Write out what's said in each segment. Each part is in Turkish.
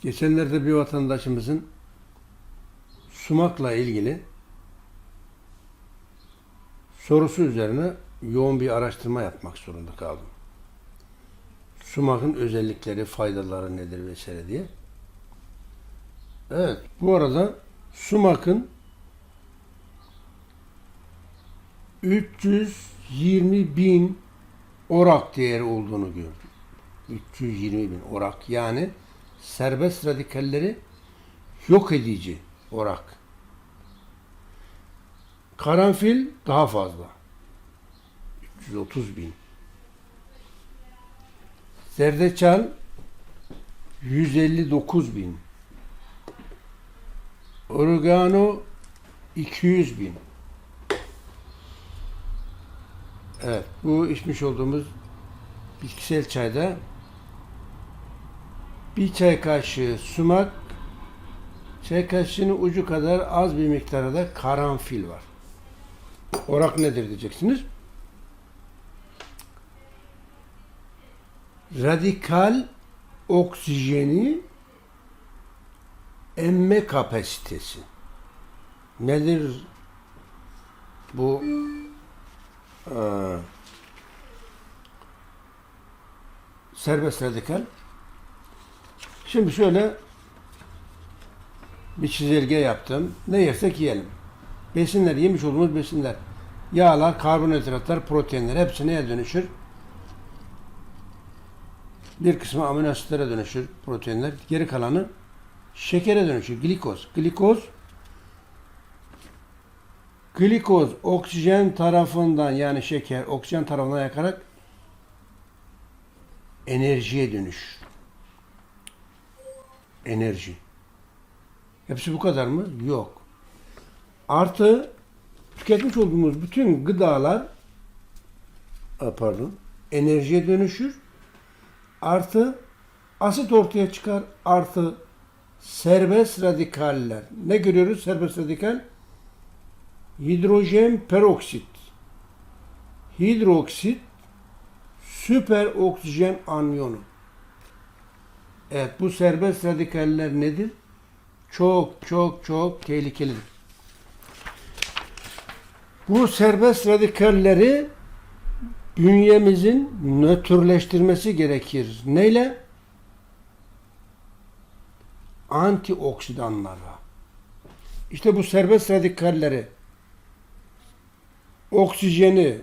Geçenlerde bir vatandaşımızın sumakla ilgili sorusu üzerine yoğun bir araştırma yapmak zorunda kaldım. Sumakın özellikleri, faydaları nedir vesaire diye. Evet, bu arada sumakın 320 bin orak değeri olduğunu gördüm. 320 bin orak yani serbest radikalleri yok edici orak. Karanfil daha fazla. 330 bin. Zerdeçal 159 bin. Oregano 200 bin. Evet, bu içmiş olduğumuz bitkisel çayda bir çay kaşığı sumak, çay kaşığının ucu kadar az bir miktarda da karanfil var. Orak nedir diyeceksiniz. Radikal oksijeni emme kapasitesi. Nedir bu eee, serbest radikal? Şimdi şöyle bir çizelge yaptım. Ne yersek yiyelim. Besinler, yemiş olduğumuz besinler. Yağlar, karbonhidratlar, proteinler hepsi neye dönüşür? Bir kısmı amino asitlere dönüşür proteinler. Geri kalanı şekere dönüşür. Glikoz. Glikoz glikoz oksijen tarafından yani şeker oksijen tarafından yakarak enerjiye dönüş. Enerji. Hepsi bu kadar mı? Yok. Artı tüketmiş olduğumuz bütün gıdalar pardon enerjiye dönüşür. Artı asit ortaya çıkar. Artı serbest radikaller. Ne görüyoruz serbest radikal? Hidrojen peroksit. Hidroksit süper oksijen anyonu. Evet bu serbest radikaller nedir? Çok çok çok tehlikelidir. Bu serbest radikalleri bünyemizin nötrleştirmesi gerekir. Neyle? Antioksidanlarla. İşte bu serbest radikalleri oksijeni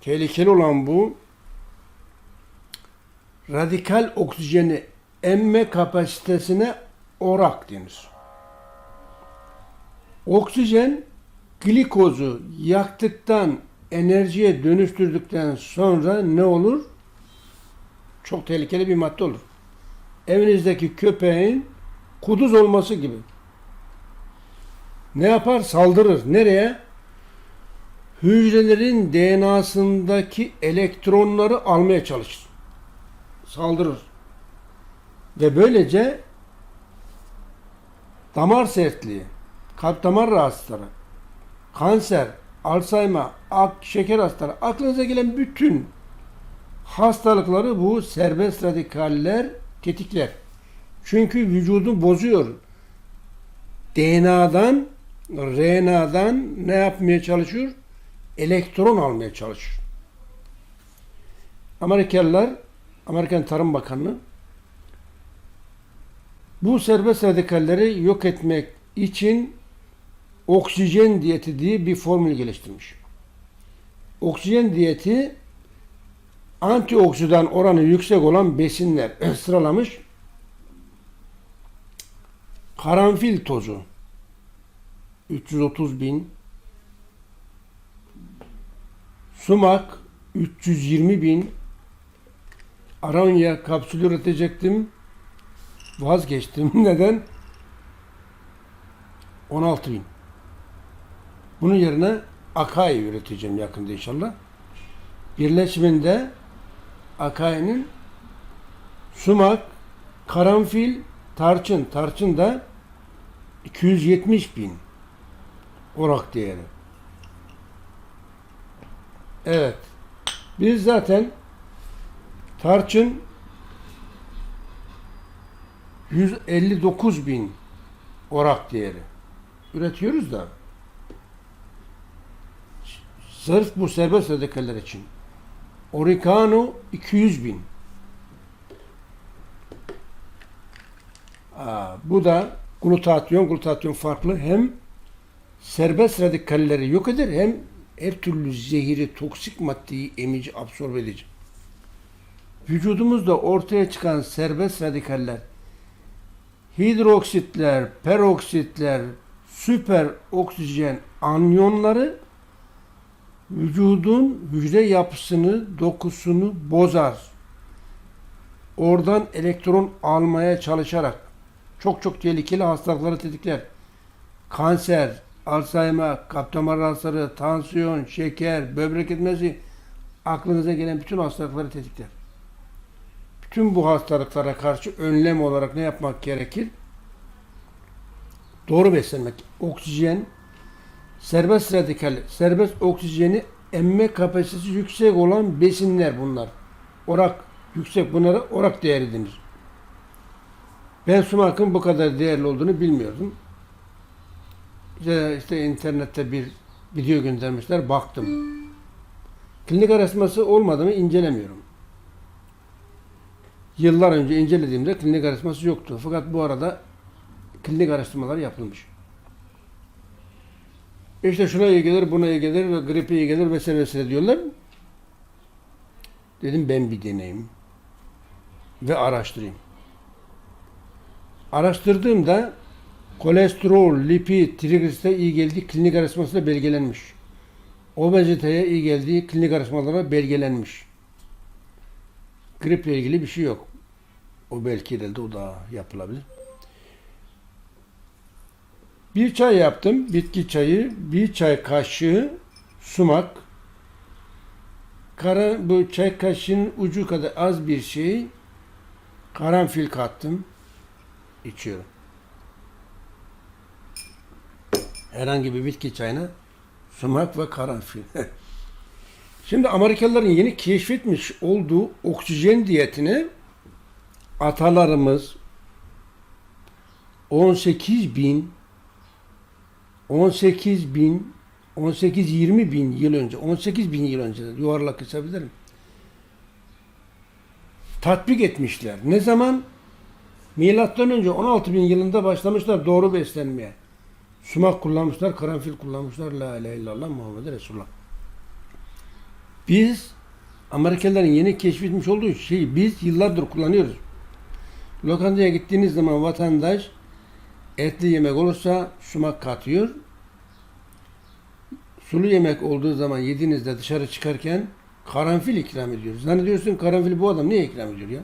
tehlikeli olan bu radikal oksijeni emme kapasitesine orak denir. Oksijen glikozu yaktıktan enerjiye dönüştürdükten sonra ne olur? Çok tehlikeli bir madde olur. Evinizdeki köpeğin kuduz olması gibi. Ne yapar? Saldırır. Nereye? Hücrelerin DNA'sındaki elektronları almaya çalışır. Saldırır. Ve böylece damar sertliği, kalp damar rahatsızları, kanser, Alzheimer, ak, şeker hastalığı, aklınıza gelen bütün hastalıkları bu serbest radikaller tetikler. Çünkü vücudu bozuyor. DNA'dan, RNA'dan ne yapmaya çalışıyor? Elektron almaya çalışıyor. Amerikalılar, Amerikan Tarım Bakanlığı bu serbest radikalleri yok etmek için oksijen diyeti diye bir formül geliştirmiş. Oksijen diyeti antioksidan oranı yüksek olan besinler sıralamış. Karanfil tozu 330 bin sumak 320 bin aronya kapsülü üretecektim vazgeçtim. Neden? 16 bin. Bunun yerine Akai üreteceğim yakında inşallah. Birleşiminde Akai'nin sumak, karanfil, tarçın. Tarçın da 270 bin orak değeri. Evet. Biz zaten tarçın 159 bin orak değeri. Üretiyoruz da sırf bu serbest radikaller için Oregano 200 bin. Aa, bu da glutatyon, glutatyon farklı hem serbest radikalleri yok eder hem her türlü zehiri, toksik maddeyi emici, absorbe edici. Vücudumuzda ortaya çıkan serbest radikaller hidroksitler, peroksitler, süper oksijen anyonları vücudun hücre yapısını, dokusunu bozar. Oradan elektron almaya çalışarak çok çok tehlikeli hastalıkları tetikler. Kanser, Alzheimer, kalp damar hastalığı, tansiyon, şeker, böbrek etmesi aklınıza gelen bütün hastalıkları tetikler. Bütün bu hastalıklara karşı önlem olarak ne yapmak gerekir? Doğru beslenmek. Oksijen, serbest radikal, serbest oksijeni emme kapasitesi yüksek olan besinler bunlar. Orak yüksek. Bunlara orak değeri denir. Ben sumakın bu kadar değerli olduğunu bilmiyordum. İşte, işte internette bir video göndermişler. Baktım. Klinik araştırması olmadı mı incelemiyorum. Yıllar önce incelediğimde klinik araştırması yoktu. Fakat bu arada klinik araştırmalar yapılmış. İşte şuna iyi gelir, buna iyi gelir ve gripe iyi gelir vesaire vesaire diyorlar. Dedim ben bir deneyim ve araştırayım. Araştırdığımda kolesterol, lipid, trigliseride iyi geldiği klinik araştırmasıyla belgelenmiş. Obeziteye iyi geldiği klinik araştırmalara belgelenmiş. Griple ilgili bir şey yok. O belki ileride o da yapılabilir. Bir çay yaptım. Bitki çayı. Bir çay kaşığı sumak. Kara, bu çay kaşığının ucu kadar az bir şey karanfil kattım. içiyorum. Herhangi bir bitki çayına sumak ve karanfil. Şimdi Amerikalıların yeni keşfetmiş olduğu oksijen diyetini atalarımız 18 bin 18 bin 18-20 bin yıl önce 18 bin yıl önce yuvarlak hesaplarım tatbik etmişler. Ne zaman? Milattan önce 16 bin yılında başlamışlar doğru beslenmeye. Sumak kullanmışlar, karanfil kullanmışlar. La ilahe illallah Muhammed Resulullah. Biz Amerikalıların yeni keşfetmiş olduğu şeyi biz yıllardır kullanıyoruz. Lokantaya gittiğiniz zaman vatandaş etli yemek olursa sumak katıyor. Sulu yemek olduğu zaman yediğinizde dışarı çıkarken karanfil ikram ediyor. Zannediyorsun karanfil bu adam niye ikram ediyor ya?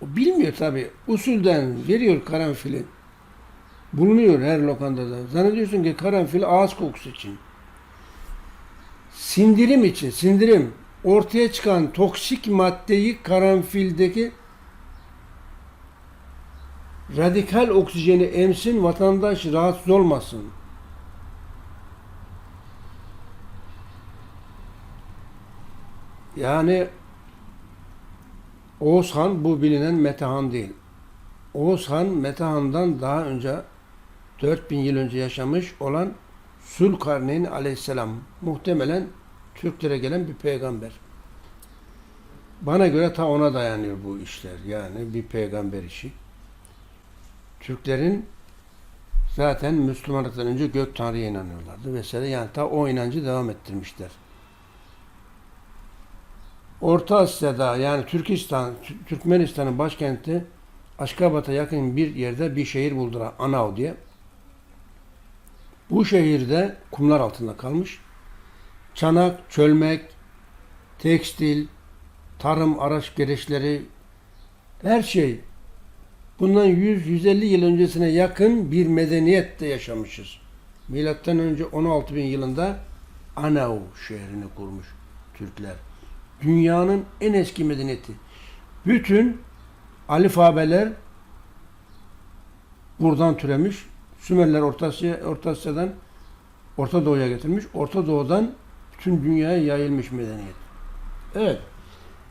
O bilmiyor tabi. Usulden veriyor karanfili. Bulunuyor her lokantada. Zannediyorsun ki karanfil ağız kokusu için. Sindirim için, sindirim. Ortaya çıkan toksik maddeyi karanfildeki radikal oksijeni emsin, vatandaş rahatsız olmasın. Yani Oğuzhan bu bilinen Metehan değil. Oğuzhan Metehan'dan daha önce 4000 yıl önce yaşamış olan Sülkarneyn aleyhisselam muhtemelen Türklere gelen bir peygamber. Bana göre ta ona dayanıyor bu işler. Yani bir peygamber işi. Türklerin zaten Müslümanlıktan önce gök tanrıya inanıyorlardı vesaire. Yani ta o inancı devam ettirmişler. Orta Asya'da yani Türkistan, Türkmenistan'ın başkenti Aşkabat'a yakın bir yerde bir şehir buldular. Anav diye. Bu şehirde kumlar altında kalmış. Çanak, çölmek, tekstil, tarım araç gereçleri her şey bundan 100-150 yıl öncesine yakın bir medeniyette yaşamışız. Milattan önce 16 bin yılında Anav şehrini kurmuş Türkler. Dünyanın en eski medeniyeti. Bütün alfabeler buradan türemiş. Sümerler Orta, Asya, Orta Asya'dan Orta Doğu'ya getirmiş. Orta Doğu'dan bütün dünyaya yayılmış medeniyet. Evet.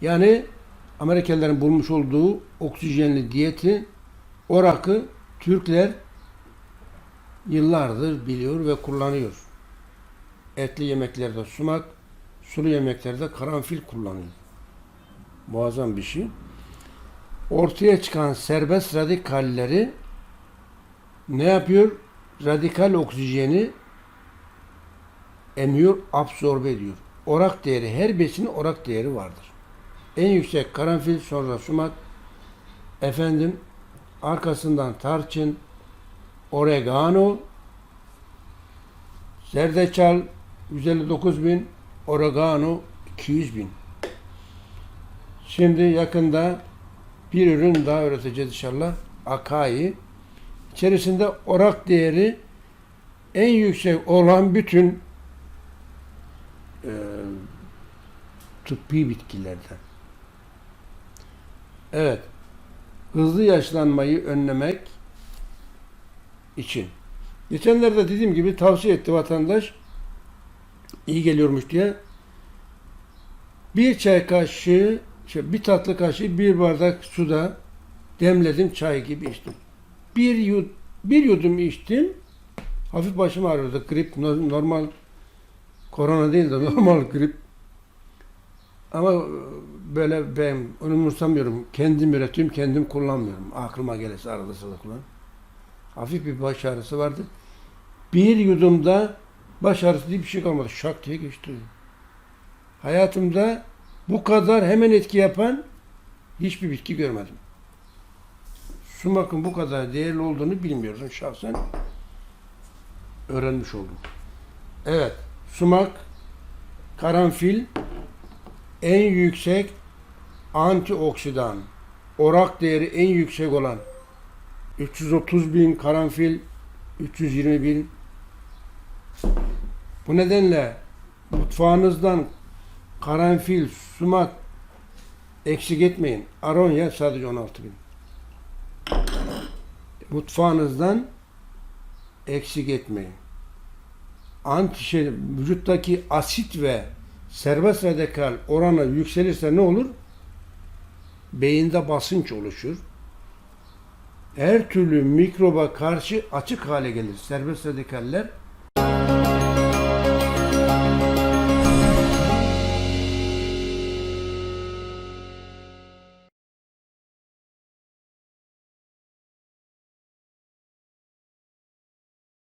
Yani Amerikalıların bulmuş olduğu oksijenli diyeti Orak'ı Türkler yıllardır biliyor ve kullanıyor. Etli yemeklerde sumak, sulu yemeklerde karanfil kullanıyor. Muazzam bir şey. Ortaya çıkan serbest radikalleri ne yapıyor? Radikal oksijeni emiyor, absorbe ediyor. Orak değeri, her besinin orak değeri vardır. En yüksek karanfil, sonra sumak, efendim arkasından tarçın, oregano, zerdeçal 159 bin, oregano 200 bin. Şimdi yakında bir ürün daha üreteceğiz inşallah. Akai. İçerisinde orak değeri en yüksek olan bütün e, tıbbi bitkilerden. Evet. Hızlı yaşlanmayı önlemek için. Geçenlerde dediğim gibi tavsiye etti vatandaş. iyi geliyormuş diye. Bir çay kaşığı, şey, bir tatlı kaşığı, bir bardak suda demledim çay gibi içtim. Bir, yud, bir yudum içtim. Hafif başım ağrıyordu. Grip no- normal korona değil de normal grip. Ama böyle ben onu umursamıyorum. Kendim üretiyorum, kendim kullanmıyorum. Aklıma gelirse arada sırada kullan. Hafif bir baş ağrısı vardı. Bir yudumda baş ağrısı diye bir şey kalmadı. Şak diye geçti. Hayatımda bu kadar hemen etki yapan hiçbir bitki görmedim. Sumakın bu kadar değerli olduğunu bilmiyordum şahsen. Öğrenmiş oldum. Evet, sumak, karanfil en yüksek antioksidan, orak değeri en yüksek olan 330 bin karanfil, 320 bin. Bu nedenle mutfağınızdan karanfil, sumak eksik etmeyin. Aronya sadece 16 bin. Mutfağınızdan eksik etmeyin. Anti şey, vücuttaki asit ve serbest radikal oranı yükselirse ne olur? Beyinde basınç oluşur. Her türlü mikroba karşı açık hale gelir. Serbest radikaller